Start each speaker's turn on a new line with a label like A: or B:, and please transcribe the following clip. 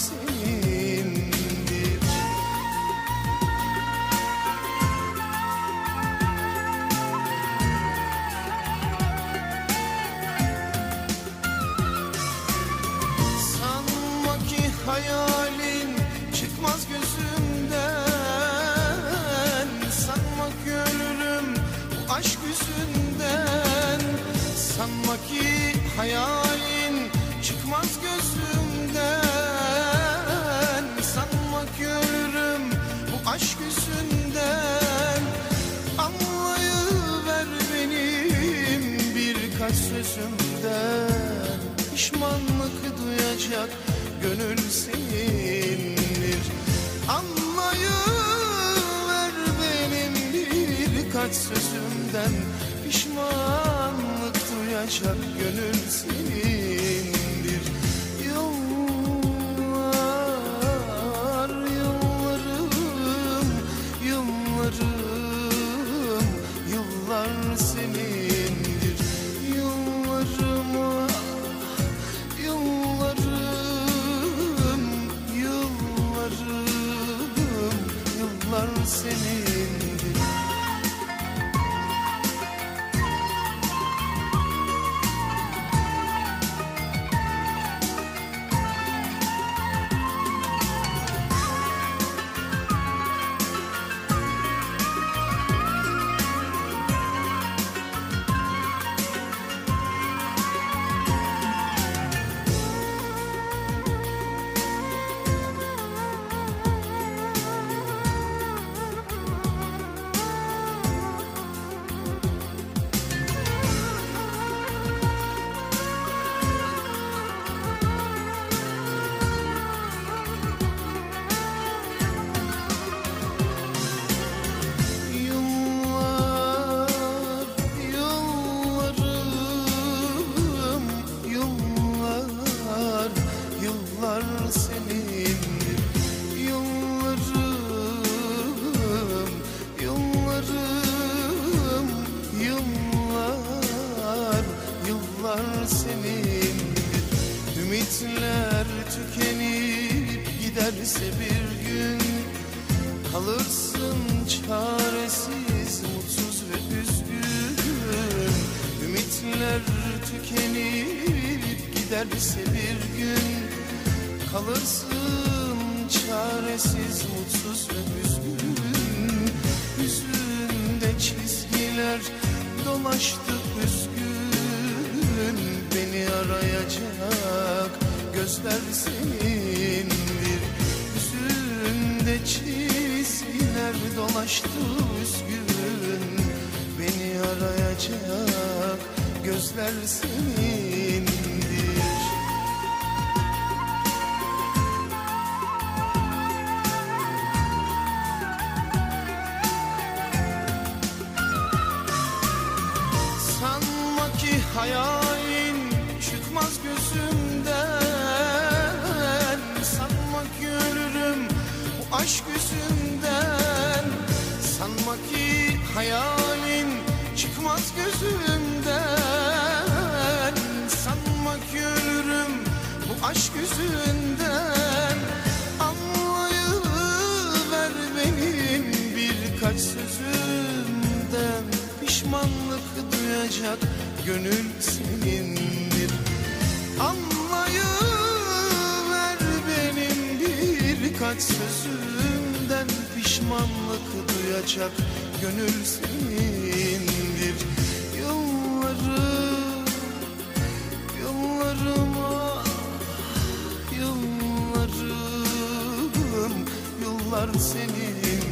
A: Sanma ki hayalin çıkmaz gözümden. Sanma ki bu aşk yüzünden. Sanma ki hayalin çıkmaz gözümden aşk yüzünden. Anlayıver benim birkaç sözümden. Pişmanlık duyacak gönül senindir. Anlayıver benim birkaç sözümden. Pişmanlık duyacak gönül senindir Ümitler tükenip giderse bir gün Kalırsın çaresiz, mutsuz ve üzgün. Ümitler tükenip giderse bir gün Kalırsın çaresiz, mutsuz ve üzgün. Yüzünde çizgiler dolaştı Beni arayacak. Gözler senindir. Yüzünde çizgiler dolaştı üzgün. Beni arayacak. Gözler senindir. Sanma ki hayalin aşk yüzünden Sanma ki hayalin çıkmaz gözümden Sanma ki ölürüm bu aşk yüzünden. Anlayıver benim birkaç sözümden. Pişmanlık duyacak gönül senindir birkaç sözümden Pişmanlık duyacak gönül senindir? Yıllarım, yıllarım ah, yıllarım, yıllar senin